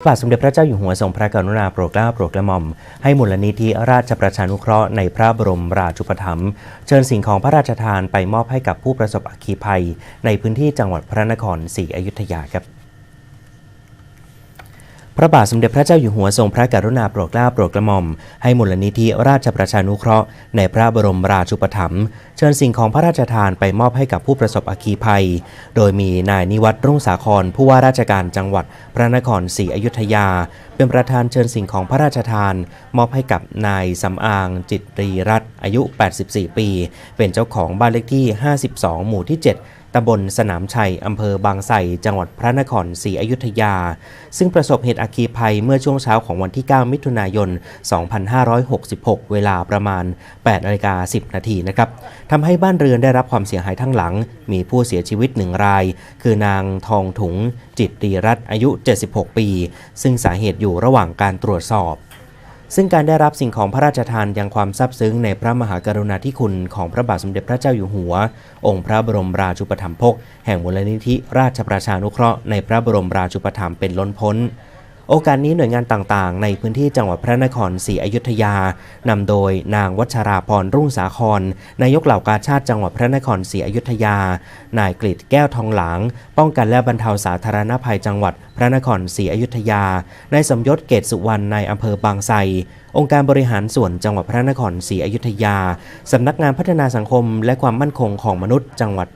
พระบาทสมเด็จพระเจ้าอยู่หัวทรงพระกรุณาโปรดเกล้าโปรดกระหม่อม ให้มูลนิธิราชประชานุเคราะห์ในพระบรมราชูปถัมภ์เชิญสิ่งของพระราชทานไปมอบให้กับผู้ประสบอัคคีภัย ในพื้นที่จังหวัดพระนครศรีอยุธยาครับ พระบาทสมเด็จพระเจ้าอยู่หัวทรงพระกรุณาโปรดเกล้าโปรดกระหม่อม ให้มูลนิธิราชประชานุเคราะห์ในพระบรมราชูปถัมภ์เชิญสิ่งของพระราชทานไปมอบให้กับผู้ประสบอัคคีภัย โดยมีนายนิวัตรรุ่งสาครผู้ว่าราชการจังหวัดพระนครศรีอยุธยา เป็นประธานเชิญสิ่งของพระราชทาน มอบให้กับนายสำอางจิตรีรัตน์อายุ 84 ปี เป็นเจ้าของบ้านเลขที่ 52 หมู่ที่ 7 ตำบลสนามชัย อำเภอบางไทรจังหวัดพระนครศรีอยุธยา ซึ่งประสบเหตุอัคคีภัยเมื่อช่วงเช้าของวันที่ 9 มิถุนายน 2566 เวลาประมาณ8นาฬิกา10 นาทีนะครับทำให้บ้านเรือนได้รับความเสียหายทั้งหลัง มีผู้เสียชีวิตหนึ่งราย คือนางทองถุง จิตรีรัตน์อายุ 76 ปี ซึ่งสาเหตุอยู่ระหว่างการตรวจสอบ ซึ่งการได้รับสิ่งของพระราชทานยังความซาบซึ้งในพระมหากรุณาธิคุณของพระบาทสมเด็จพระเจ้าอยู่หัว องค์พระบรมราชูปถัมภกแห่งมูลนิธิราชประชานุเคราะห์ในพระบรมราชูปถัมภ์เป็นล้นพ้น โอกาสนี้หน่วยงานต่างๆ ในพื้นที่จังหวัดพระนครศรีอยุธยานำโดยนางวัชราพรรุ่งสาครนายกเหล่ากาชาติจังหวัดพระนครศรีอยุธยา นายกฤษแก้วทองหลาง ป้องกันและบรรเทาสาธารณภัยจังหวัดพระนครศรีอยุธยานายสมยศเกตสุวรรณนายอำเภอบางไทรองค์การบริหารส่วนจังหวัดพระนครศรีอยุธยา สำนักงานพัฒนาสังคมและความมั่นคงของมนุษย์จังหวัด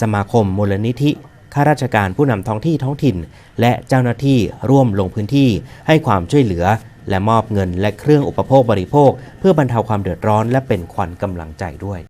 สมาคมมูลนิธิ ข้าราชการผู้นำท้องที่ท้องถิ่น และเจ้าหน้าที่ร่วมลงพื้นที่ให้ความช่วยเหลือ และมอบเงินและเครื่องอุปโภคบริโภค เพื่อบรรเทาความเดือดร้อนและเป็นขวัญกำลังใจด้วย